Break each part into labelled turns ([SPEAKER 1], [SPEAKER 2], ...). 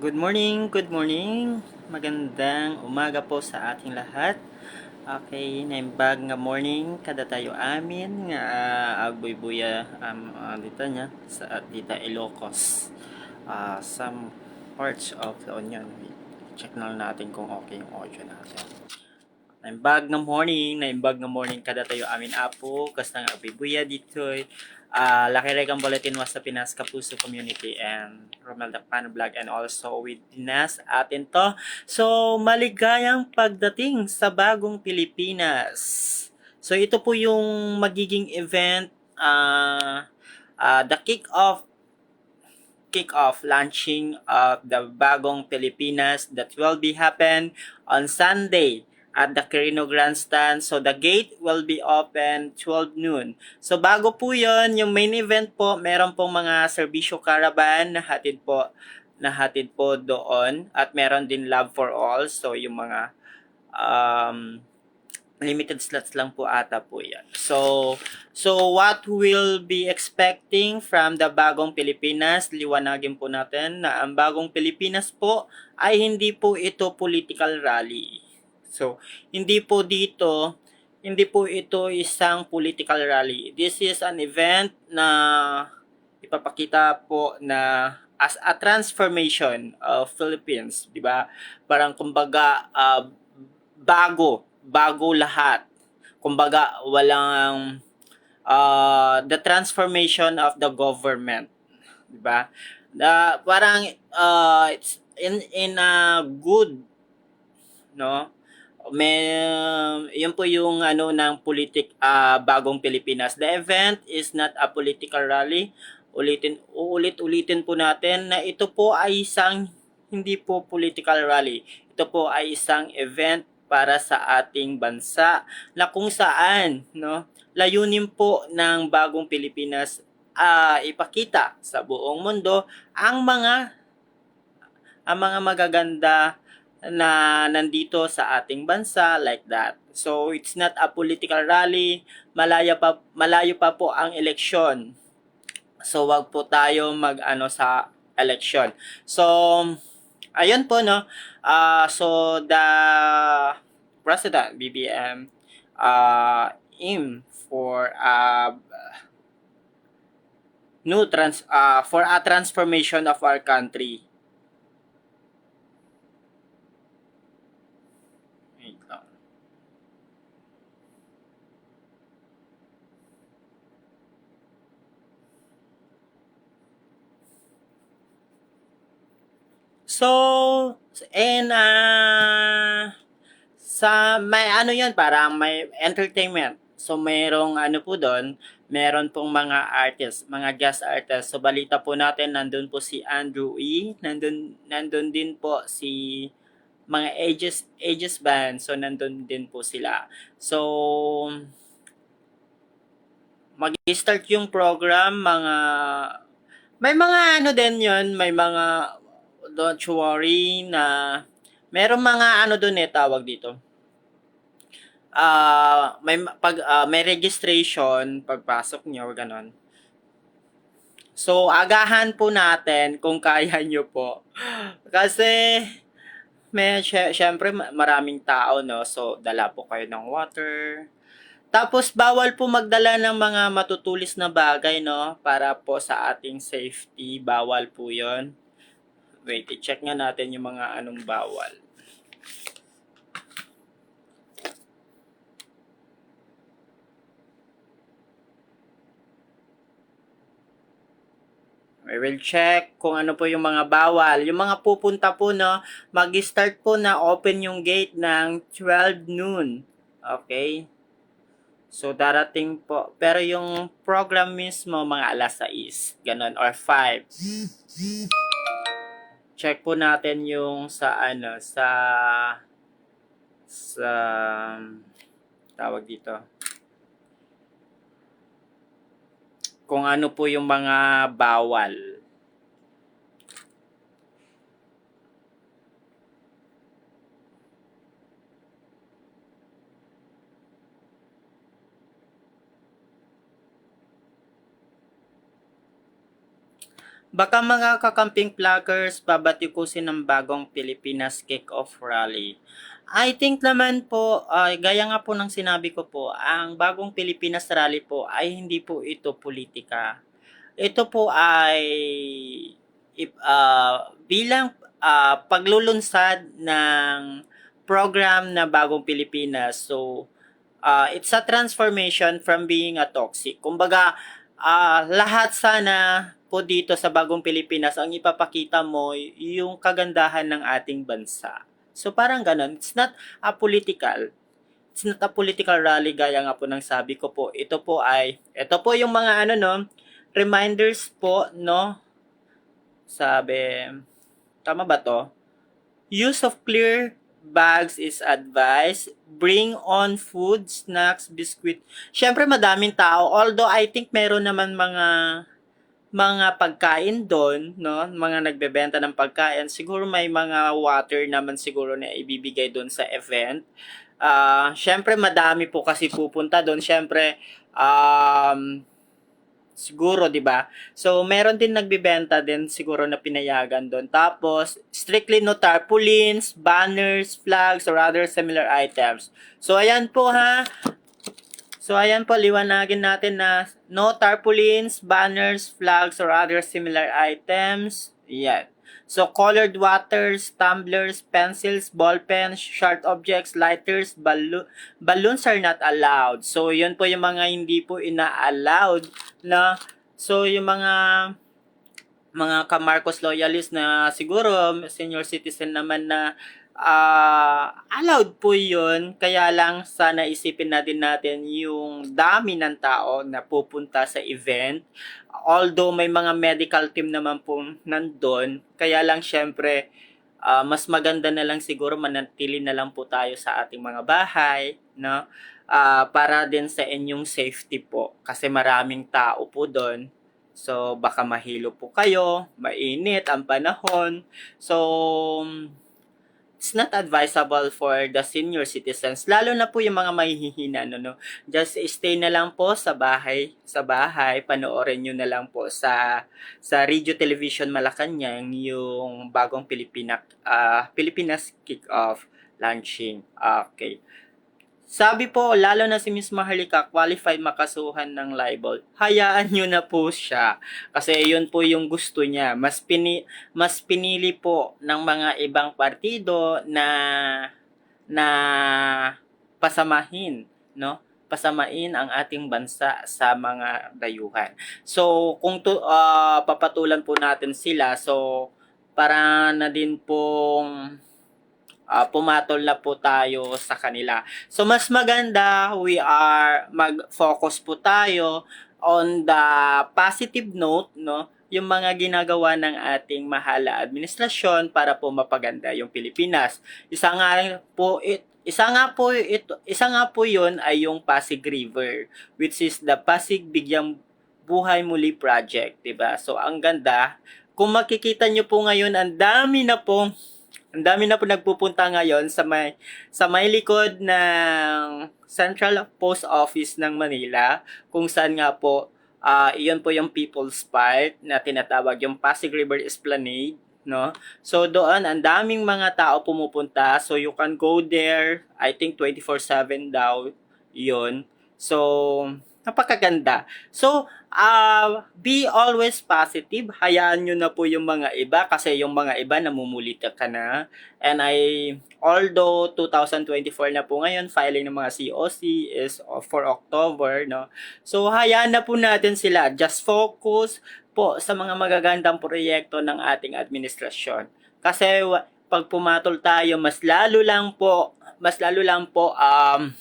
[SPEAKER 1] Good morning, good morning. Magandang umaga po sa ating lahat. Okay, naimbag nga morning kada tayo amin nga uh, agbuy-buya um, uh, dito niya sa dita Ilocos. Uh, some parts of the onion. Check na natin kung okay yung audio natin. Naimbag nga morning, naimbag nga morning kada tayo amin apo, kasta nga agbuy-buya dito. Uh, Laki Regang Bulletin was sa Pinas Kapuso Community and Romel Dacpan Vlog and also with Pinas atin to. So, maligayang pagdating sa bagong Pilipinas. So, ito po yung magiging event, uh, uh, the kick-off kick-off launching of the bagong Pilipinas that will be happen on Sunday at the Quirino Grandstand. So, the gate will be open 12 noon. So, bago po yon yung main event po, meron pong mga serbisyo caravan na hatid po, na hatid po doon. At meron din Love for All. So, yung mga um, limited slots lang po ata po yan. So, so what we'll be expecting from the bagong Pilipinas, liwanagin po natin na ang bagong Pilipinas po ay hindi po ito political rally So, hindi po dito, hindi po ito isang political rally. This is an event na ipapakita po na as a transformation of Philippines, 'di ba? Parang kumbaga uh, bago, bago lahat. Kumbaga walang uh, the transformation of the government, 'di ba? Uh, parang uh, it's in in a good no may yun po yung ano ng politik uh, bagong Pilipinas. The event is not a political rally. Ulitin uulit-ulitin po natin na ito po ay isang hindi po political rally. Ito po ay isang event para sa ating bansa na kung saan no layunin po ng bagong Pilipinas uh, ipakita sa buong mundo ang mga ang mga magaganda na nandito sa ating bansa like that. So it's not a political rally, malayo pa malayo pa po ang eleksyon. So wag po tayo mag-ano sa election. So ayun po no. Uh, so the President BBM uh, aim for uh, new trans uh, for a transformation of our country So, and uh, sa may ano 'yan, parang may entertainment. So mayroong ano po doon, meron pong mga artists, mga guest artists. So balita po natin nandun po si Andrew E, nandun nandun din po si mga ages ages band. So nandun din po sila. So mag-start yung program mga may mga ano din 'yon, may mga don't you worry na meron mga ano doon eh tawag dito. Ah, uh, may pag uh, may registration pagpasok niyo ganon. So, agahan po natin kung kaya nyo po. Kasi, may, syempre, maraming tao, no? So, dala po kayo ng water. Tapos, bawal po magdala ng mga matutulis na bagay, no? Para po sa ating safety. Bawal po yon Wait, i-check nga natin yung mga anong bawal. I will check kung ano po yung mga bawal. Yung mga pupunta po, no, mag-start po na open yung gate ng 12 noon. Okay? So, darating po. Pero yung program mismo, mga alas 6. Ganon. Or 5 check po natin yung sa ano sa sa tawag dito. Kung ano po yung mga bawal Baka mga kakamping vloggers, babatikusin ng bagong Pilipinas Kick-Off Rally. I think naman po, ay gaya nga po ng sinabi ko po, ang bagong Pilipinas Rally po ay hindi po ito politika. Ito po ay if, ah, bilang ah, paglulunsad ng program na bagong Pilipinas. So, ah, it's a transformation from being a toxic. Kumbaga, ah, lahat sana po dito sa bagong Pilipinas, ang ipapakita mo yung kagandahan ng ating bansa. So parang ganun. It's not a political. It's not a political rally gaya nga po ng sabi ko po. Ito po ay, ito po yung mga ano no, reminders po no. Sabi, tama ba to? Use of clear bags is advised. Bring on food, snacks, biscuit. Siyempre madaming tao. Although I think meron naman mga mga pagkain doon, no? Mga nagbebenta ng pagkain. Siguro may mga water naman siguro na ibibigay doon sa event. Ah, syempre madami po kasi pupunta doon. Syempre um siguro, 'di ba? So meron din nagbebenta din siguro na pinayagan doon. Tapos strictly no tarpaulins, banners, flags or other similar items. So ayan po ha. So ayan po, liwanagin natin na no tarpaulins, banners, flags, or other similar items. Yan. So colored waters, tumblers, pencils, ball pens, sharp objects, lighters, ballo- balloons are not allowed. So yun po yung mga hindi po ina-allowed na so yung mga mga ka-Marcos loyalist na siguro senior citizen naman na ah allowed po yun. Kaya lang sana isipin natin natin yung dami ng tao na pupunta sa event. Although may mga medical team naman po nandun. Kaya lang syempre ah, mas maganda na lang siguro manatili na lang po tayo sa ating mga bahay. No? Ah, para din sa inyong safety po. Kasi maraming tao po doon. So, baka mahilo po kayo, mainit ang panahon. So, it's not advisable for the senior citizens, lalo na po yung mga mahihina, no, no. Just stay na lang po sa bahay, sa bahay, panoorin nyo na lang po sa sa Radio Television Malacanang yung bagong Pilipina, ah, Pilipinas Kick-Off launching. Okay. Sabi po, lalo na si Miss Maharlika, qualified makasuhan ng libel. Hayaan nyo na po siya. Kasi yun po yung gusto niya. Mas, pini, mas pinili po ng mga ibang partido na na pasamahin, no? Pasamain ang ating bansa sa mga dayuhan. So, kung to, ah, papatulan po natin sila, so para na din pong ah, pumatol na po tayo sa kanila. So mas maganda we are mag-focus po tayo on the positive note, no? Yung mga ginagawa ng ating mahala administrasyon para po mapaganda yung Pilipinas. Isa nga po it isa nga po ito isa nga po 'yon ay yung Pasig River which is the Pasig Bigyang Buhay Muli Project, 'di ba? So ang ganda. Kung makikita nyo po ngayon, ang dami na pong ang dami na po nagpupunta ngayon sa may sa may likod ng Central Post Office ng Manila kung saan nga po ah iyon po yung People's Park na tinatawag yung Pasig River Esplanade no? So doon ang daming mga tao pumupunta. So you can go there I think 24/7 daw yun. So napakaganda so ah be always positive. Hayaan nyo na po yung mga iba kasi yung mga iba namumulita ka na. And I, although 2024 na po ngayon, filing ng mga COC is for October, no? So, hayaan na po natin sila. Just focus po sa mga magagandang proyekto ng ating administrasyon. Kasi pag pumatol tayo, mas lalo lang po, mas lalo lang po, um,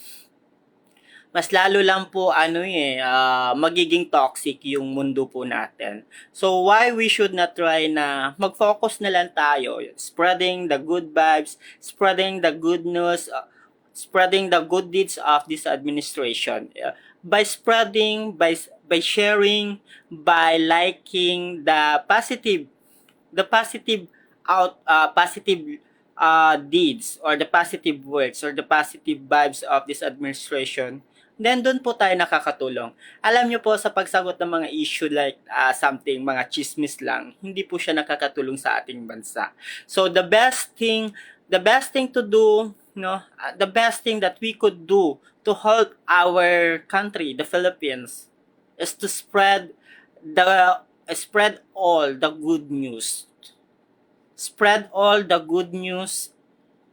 [SPEAKER 1] mas lalo lang po ano eh ah, magiging toxic yung mundo po natin. So why we should not try na mag-focus na lang tayo spreading the good vibes, spreading the good news, uh, spreading the good deeds of this administration. Uh, by spreading, by by sharing, by liking the positive the positive out uh, positive uh, deeds or the positive words or the positive vibes of this administration then doon po tayo nakakatulong. Alam nyo po sa pagsagot ng mga issue like ah, something, mga chismis lang, hindi po siya nakakatulong sa ating bansa. So the best thing, the best thing to do, no, ah, the best thing that we could do to help our country, the Philippines, is to spread the spread all the good news. Spread all the good news,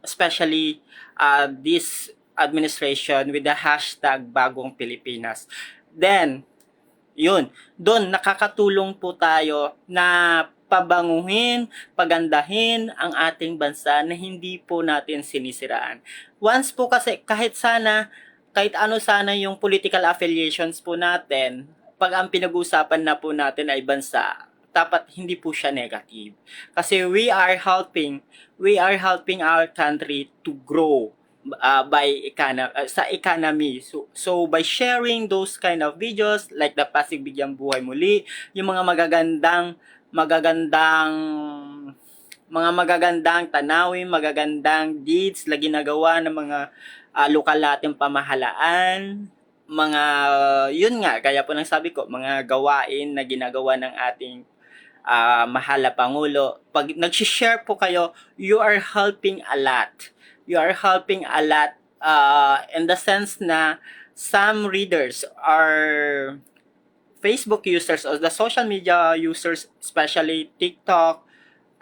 [SPEAKER 1] especially uh, this administration with the hashtag Bagong Pilipinas. Then, yun, doon nakakatulong po tayo na pabanguhin, pagandahin ang ating bansa na hindi po natin sinisiraan. Once po kasi kahit sana kahit ano sana yung political affiliations po natin, pag ang pinag-uusapan na po natin ay bansa, dapat hindi po siya negative. Kasi we are helping, we are helping our country to grow uh, by econo- uh, sa economy. So, so by sharing those kind of videos like the Pasig Bigyang Buhay Muli, yung mga magagandang magagandang mga magagandang tanawin, magagandang deeds na ginagawa ng mga uh, lokal nating pamahalaan, mga yun nga kaya po nang sabi ko mga gawain na ginagawa ng ating ah, mahal na pangulo pag nag-share po kayo you are helping a lot you are helping a lot uh, in the sense na some readers are Facebook users or the social media users especially TikTok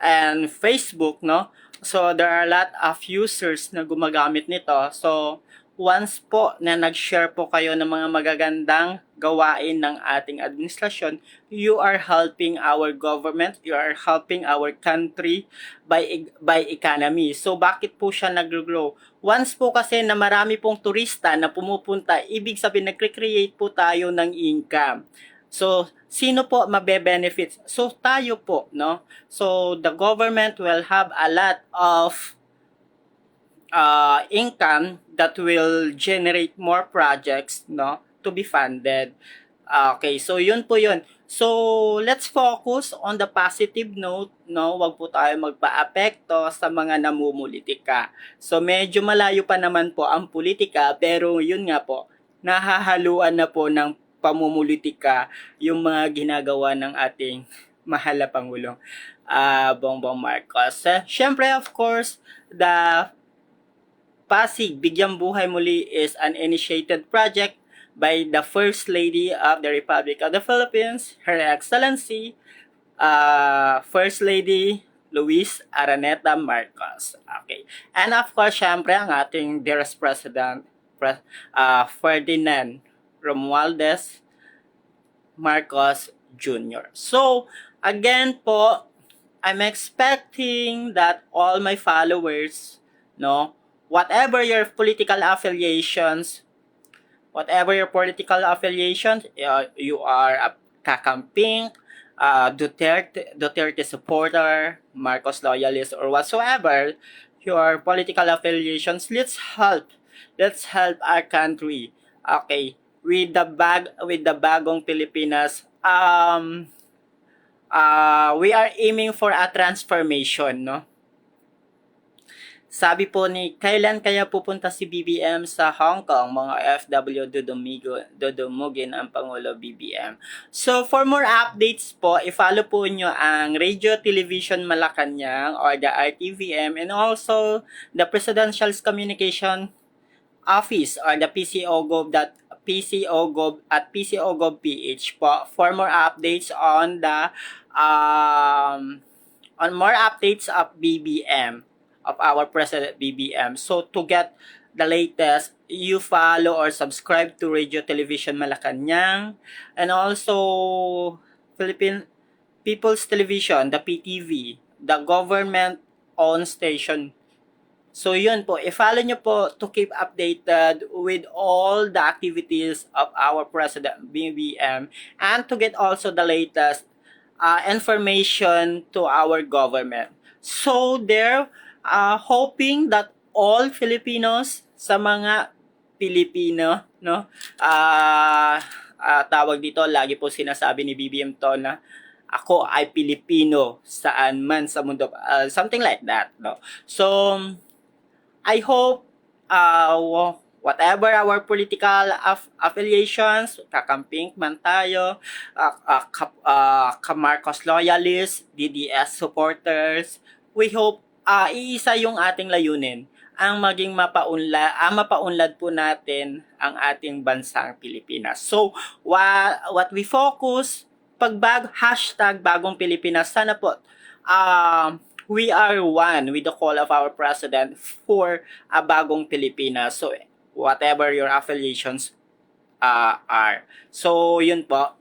[SPEAKER 1] and Facebook no? So there are a lot of users na gumagamit nito. So once po na nag-share po kayo ng mga magagandang gawain ng ating administrasyon, you are helping our government, you are helping our country by e- by economy. So bakit po siya nag-grow? Once po kasi na marami pong turista na pumupunta, ibig sabihin nagre-create po tayo ng income. So, sino po mabe-benefit? So, tayo po, no? So, the government will have a lot of uh, income that will generate more projects no to be funded. Okay, so yun po yun. So, let's focus on the positive note, no? Huwag po tayo magpa-apekto sa mga namumulitika. So, medyo malayo pa naman po ang politika, pero yun nga po, nahahaluan na po ng pamumulitika yung mga ginagawa ng ating mahal na Pangulong ah Bongbong Marcos. Uh, Siyempre, of course, the Pasig Bigyang Buhay Muli is an initiated project by the First Lady of the Republic of the Philippines, Her Excellency, uh, First Lady Luis Araneta Marcos. Okay. And of course, syempre, ang ating dearest President, Pre- uh, Ferdinand Romualdez Marcos Jr. So, again po, I'm expecting that all my followers, no, whatever your political affiliations, whatever your political affiliations, uh, you are a kakamping, uh, Duterte, Duterte supporter, Marcos loyalist, or whatsoever your political affiliations, let's help. Let's help our country. Okay, with the bag with the bagong Pilipinas, um, uh, we are aiming for a transformation, no? Sabi po ni, kailan kaya pupunta si BBM sa Hong Kong? Mga FW dudumigo, dudumugin ang Pangulo BBM. So, for more updates po, i-follow po nyo ang Radio Television Malacanang or the RTVM and also the Presidential Communication Office or the PCO Gov. PCO Gov at PCO Gov PH po for more updates on the um, on more updates of BBM of our president BBM. So to get the latest, you follow or subscribe to Radio Television Malacanang and also Philippine People's Television, the PTV, the government owned station. So yun po, i-follow nyo po to keep updated with all the activities of our President BBM and to get also the latest uh, information to our government. So there, uh, hoping that all Filipinos sa mga Pilipino, no? Ah, ah, tawag dito, lagi po sinasabi ni BBM to na ako ay Pilipino saan man sa mundo. Ah, something like that, no? So, I hope uh, whatever our political aff- affiliations, kakamping man tayo, uh, uh, ka, uh, ka-Marcos loyalists, DDS supporters, we hope uh, iisa yung ating layunin ang maging mapaunlad, ang mapaunlad po natin ang ating bansang Pilipinas. So, wa, what we focus, pagbag, hashtag bagong Pilipinas, sana po, uh, we are one with the call of our President for a bagong Pilipinas. So, whatever your affiliations uh, are. So, yun po.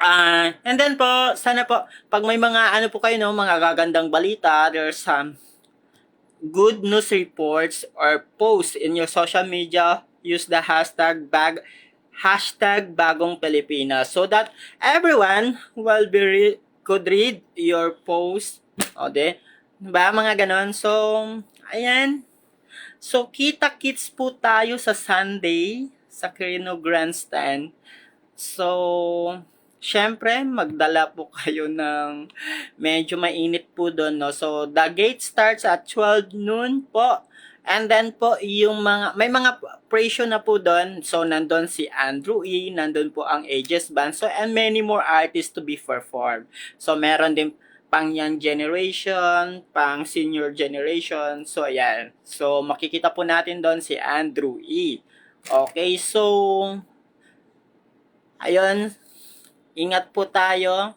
[SPEAKER 1] Ah, and then po, sana po, pag may mga ano po kayo, no, mga gagandang balita, there's some good news reports or posts in your social media, use the hashtag bag hashtag bagong Pilipinas so that everyone will be re- could read your post. O, de? Diba? Mga ganon. So, ayan. So, kita-kits po tayo sa Sunday sa Quirino Grandstand. So, syempre, magdala po kayo ng medyo mainit po doon, no? So, the gate starts at 12 noon po. And then po, yung mga, may mga presyo na po doon. So, nandun si Andrew E., nandun po ang Aegis Band. So, and many more artists to be performed. So, meron din pang young generation, pang senior generation. So, ayan. So, makikita po natin doon si Andrew E. Okay, so, ayun, ingat po tayo.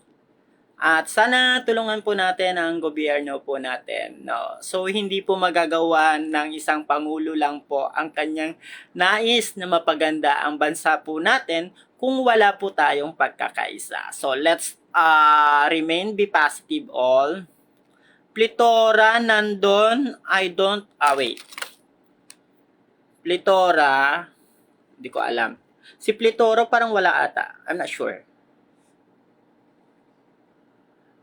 [SPEAKER 1] At sana tulungan po natin ang gobyerno po natin. No? So hindi po magagawa ng isang pangulo lang po ang kanyang nais na mapaganda ang bansa po natin kung wala po tayong pagkakaisa. So let's uh, remain be positive all. Plitora nandun, I don't, ah wait. Plitora, hindi ko alam. Si Plitoro parang wala ata. I'm not sure.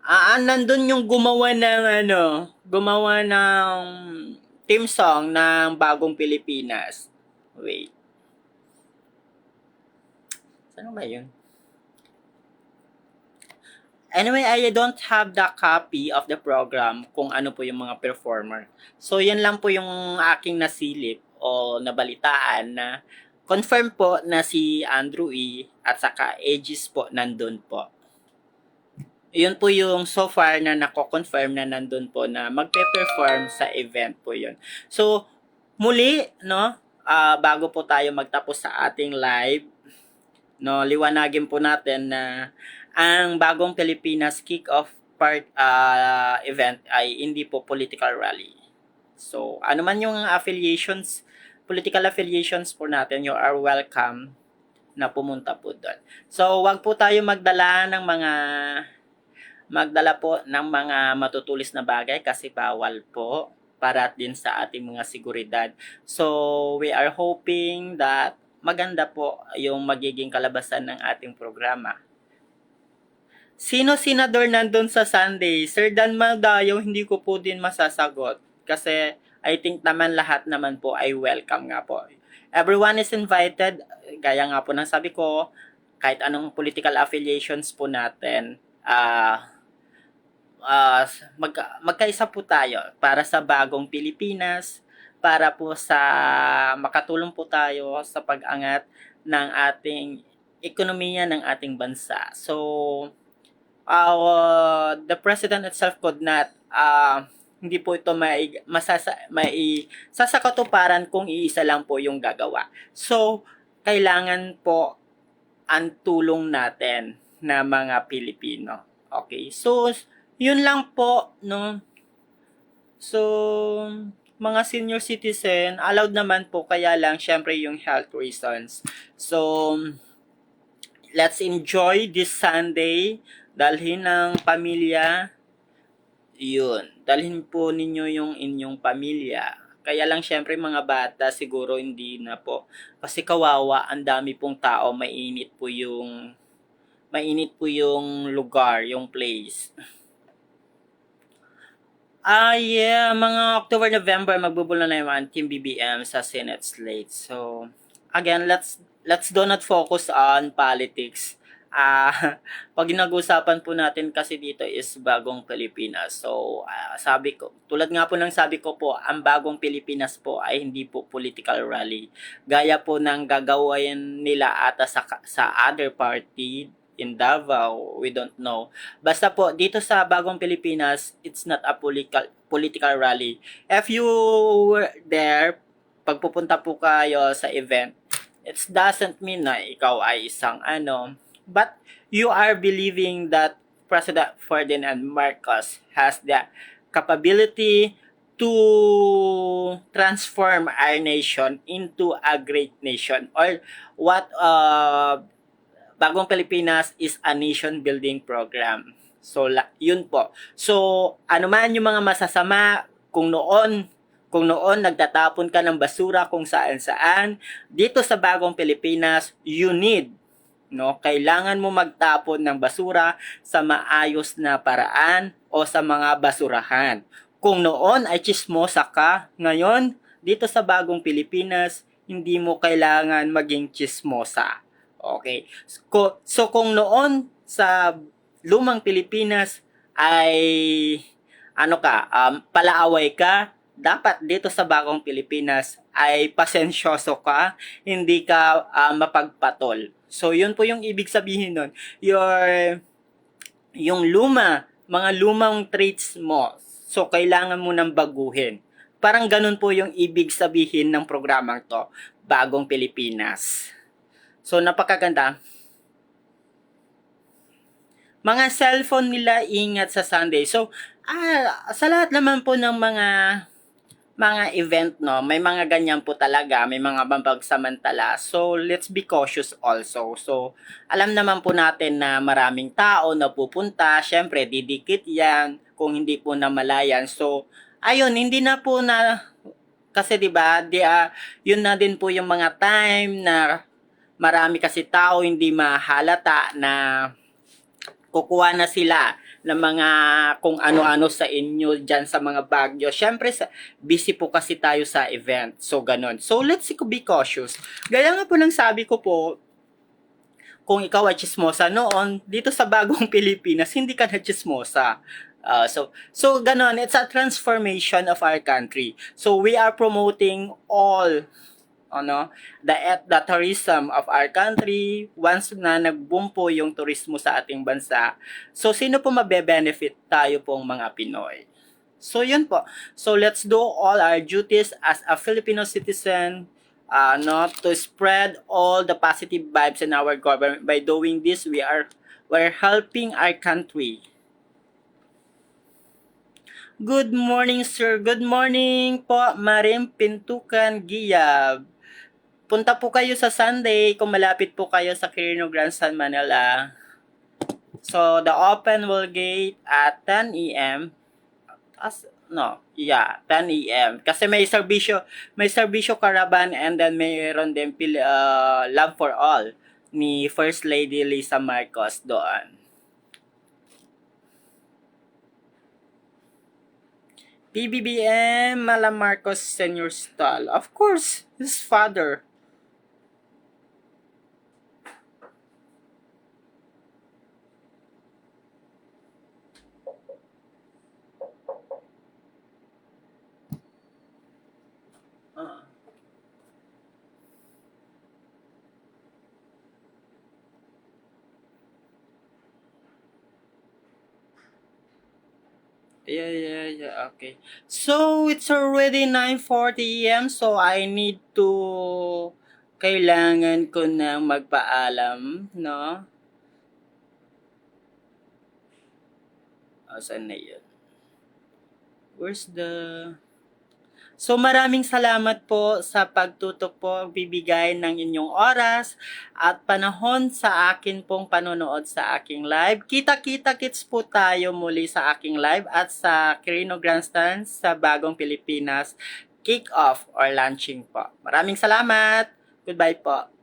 [SPEAKER 1] Ah, nandun yung gumawa ng ano, gumawa ng team song ng Bagong Pilipinas. Wait. Saan ba yun? Anyway, I don't have the copy of the program kung ano po yung mga performer. So, yan lang po yung aking nasilip o nabalitaan na confirm po na si Andrew E. at saka Aegis po nandun po yun po yung so far na nako-confirm na nandun po na magpe-perform sa event po yun. So, muli, no, uh, bago po tayo magtapos sa ating live, no, liwanagin po natin na ang bagong Pilipinas kick-off part uh, event ay hindi po political rally. So, ano man yung affiliations, political affiliations po natin, you are welcome na pumunta po doon. So, wag po tayo magdala ng mga magdala po ng mga matutulis na bagay kasi bawal po para din sa ating mga seguridad. So, we are hoping that maganda po yung magiging kalabasan ng ating programa. Sino senador nandun sa Sunday? Sir Dan Maldayo, hindi ko po din masasagot. Kasi I think naman lahat naman po ay welcome nga po. Everyone is invited. Gaya nga po ng sabi ko, kahit anong political affiliations po natin, uh, uh, mag, magkaisa po tayo para sa bagong Pilipinas, para po sa makatulong po tayo sa pag-angat ng ating ekonomiya ng ating bansa. So, uh, the president itself could not uh, hindi po ito may masasa may sasakatuparan kung iisa lang po yung gagawa. So, kailangan po ang tulong natin na mga Pilipino. Okay. So, yun lang po, no? So, mga senior citizen, allowed naman po, kaya lang, syempre, yung health reasons. So, let's enjoy this Sunday. Dalhin ng pamilya. Yun. Dalhin po ninyo yung inyong pamilya. Kaya lang, syempre, mga bata, siguro hindi na po. Kasi kawawa, ang dami pong tao, mainit po yung mainit po yung lugar, yung place. Ah, uh, yeah. Mga October, November, magbubula na yung Team BBM sa Senate slate. So, again, let's let's do not focus on politics. Ah, pag nag-usapan po natin kasi dito is bagong Pilipinas. So, ah, sabi ko, tulad nga po ng sabi ko po, ang bagong Pilipinas po ay hindi po political rally. Gaya po ng gagawin nila ata sa, sa other party in Davao, we don't know. Basta po, dito sa bagong Pilipinas, it's not a political political rally. If you were there, pagpupunta po kayo sa event, it doesn't mean na ikaw ay isang ano, but you are believing that President Ferdinand Marcos has the capability to transform our nation into a great nation or what uh, Bagong Pilipinas is a nation building program. So, yun po. So, ano man yung mga masasama, kung noon, kung noon nagtatapon ka ng basura kung saan saan, dito sa Bagong Pilipinas, you need no kailangan mo magtapon ng basura sa maayos na paraan o sa mga basurahan kung noon ay chismosa ka ngayon dito sa bagong Pilipinas hindi mo kailangan maging chismosa okay so, so kung noon sa lumang Pilipinas ay ano ka um, palaaway ka dapat dito sa bagong Pilipinas ay pasensyoso ka, hindi ka ah, mapagpatol. So, yun po yung ibig sabihin nun. Your, yung luma, mga lumang traits mo, so kailangan mo nang baguhin. Parang ganun po yung ibig sabihin ng programang to, Bagong Pilipinas. So, napakaganda. Mga cellphone nila ingat sa Sunday. So, ah, sa lahat naman po ng mga mga event, no, may mga ganyan po talaga, may mga mapagsamantala. So, let's be cautious also. So, alam naman po natin na maraming tao na pupunta, syempre, didikit yan kung hindi po namalayan. So, ayun, hindi na po na, kasi 'di ba, di, ah, yun na din po yung mga time na marami kasi tao hindi mahalata na kukuha na sila ng mga kung ano-ano sa inyo dyan sa mga Bagyo. Siyempre, busy po kasi tayo sa event. So, ganun. So, let's be cautious. Gaya nga po ng sabi ko po, kung ikaw ay chismosa noon, dito sa bagong Pilipinas, hindi ka na chismosa. Uh, so, so ganun, it's a transformation of our country. So, we are promoting all ano, the, the tourism of our country, once na nag-boom po yung turismo sa ating bansa, so sino po mabe-benefit tayo pong mga Pinoy? So yun po. So let's do all our duties as a Filipino citizen uh, no, to spread all the positive vibes in our government. By doing this, we are we're helping our country. Good morning, sir. Good morning po, Marim Pintukan Giyab punta po kayo sa Sunday kung malapit po kayo sa Quirino Grandstand, Manila. So, the open will gate at 10 a.m. As, no, yeah, 10 a.m. Kasi may serbisyo, may serbisyo caravan and then mayroon din uh, Love for All ni First Lady Lisa Marcos doon. PBBM Mala Marcos Senior Stall. Of course, his father. Yeah, yeah, yeah, okay. So, it's already 9.40 a.m. So, I need to... Kailangan ko na magpaalam, no? Oh, saan na yun? Where's the... So maraming salamat po sa pagtutok po, bibigay ng inyong oras at panahon sa akin pong panonood sa aking live. Kita-kita kits po tayo muli sa aking live at sa Quirino Grandstand sa Bagong Pilipinas kick-off or launching po. Maraming salamat. Goodbye po.